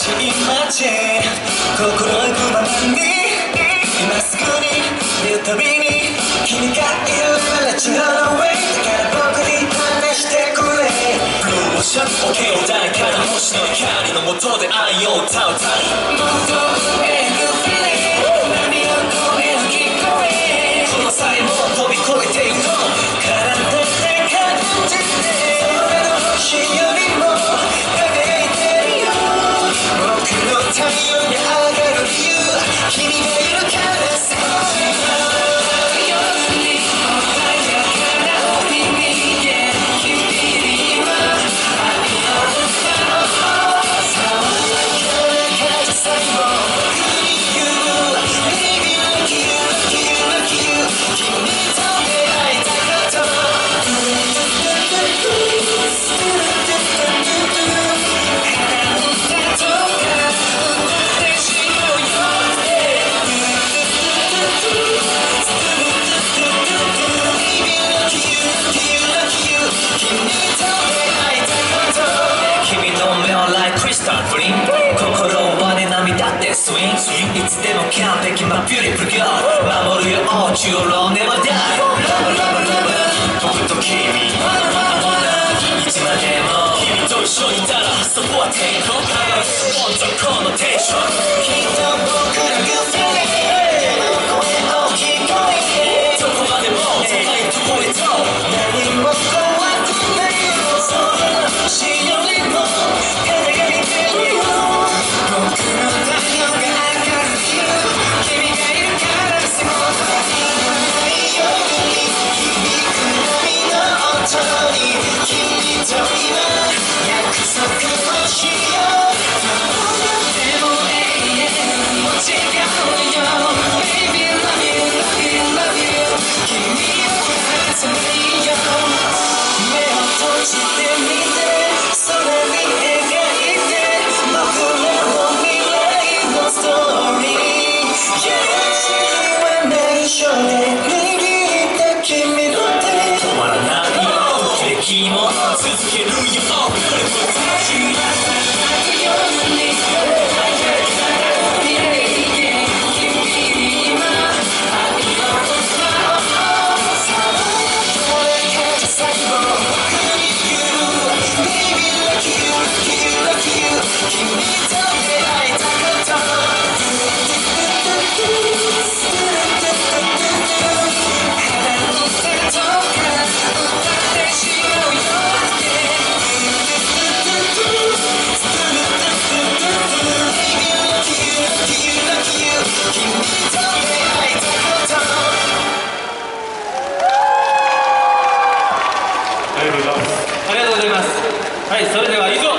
しい街心行くままに今すぐに見るたびに。君がいるなら違う way だから僕に話してくれ。ブルーモーション OK を誰から星の光の下で愛を歌う。たいスイングいつでも完璧なビューティフルギガー守るよオーチュローネバダイ and who you はいそれでは以上。